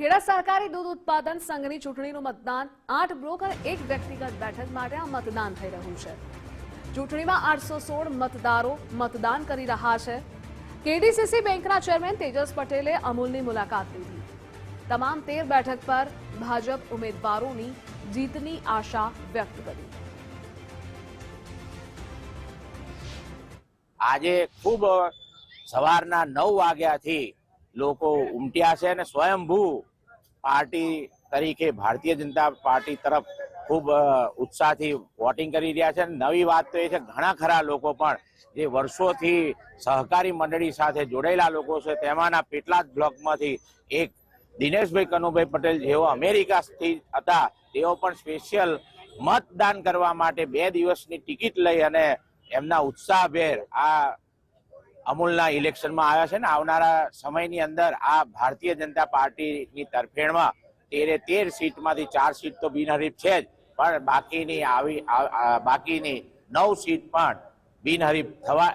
ખેડા સહકારી દૂધ ઉત્પાદન સંઘની ચૂંટણીનું મતદાન આઠ બ્લોક એક વ્યક્તિગત બેઠક માટે આ મતદાન થઈ રહ્યું છે. ચૂંટણીમાં આઠસો સોળ મતદારો મતદાન કરી રહ્યા છે. કેડીસીસી બેંકના ચેરમેન તેજસ પટેલે અમૂલની મુલાકાત લીધી. તમામ તેર બેઠક પર ભાજપ ઉમેદવારોની જીતની આશા વ્યક્ત કરી. આજે ખૂબ સવારના નવ વાગ્યાથી લોકો ઉમટ્યા છે અને સ્વયંભૂ પાર્ટી તરીકે ભારતીય જનતા પાર્ટી તરફ ખૂબ ઉત્સાહથી વોટિંગ કરી રહ્યા છે. નવી વાત તો એ છે, ઘણા ખરા લોકો પણ જે વર્ષોથી સહકારી મંડળી સાથે જોડાયેલા લોકો છે, તેમાંના પેટલાદ બ્લોકમાંથી એક દિનેશભાઈ કનુભાઈ પટેલ જેઓ અમેરિકાથી હતા, તેઓ પણ સ્પેશિયલ મતદાન કરવા માટે બે દિવસની ટિકિટ લઈ અને એમના ઉત્સાહભેર આ અમૂલના ઇલેક્શનમાં આવ્યા છે ને, આવનારા સમયની અંદર આ ભારતીય જનતા પાર્ટીની તરફેણમાં તેરે તેર સીટમાંથી ચાર સીટ તો બિનહરીફ છે જ, પણ બાકીની આવી બાકીની નવ સીટ પણ બિનહરીફ થવા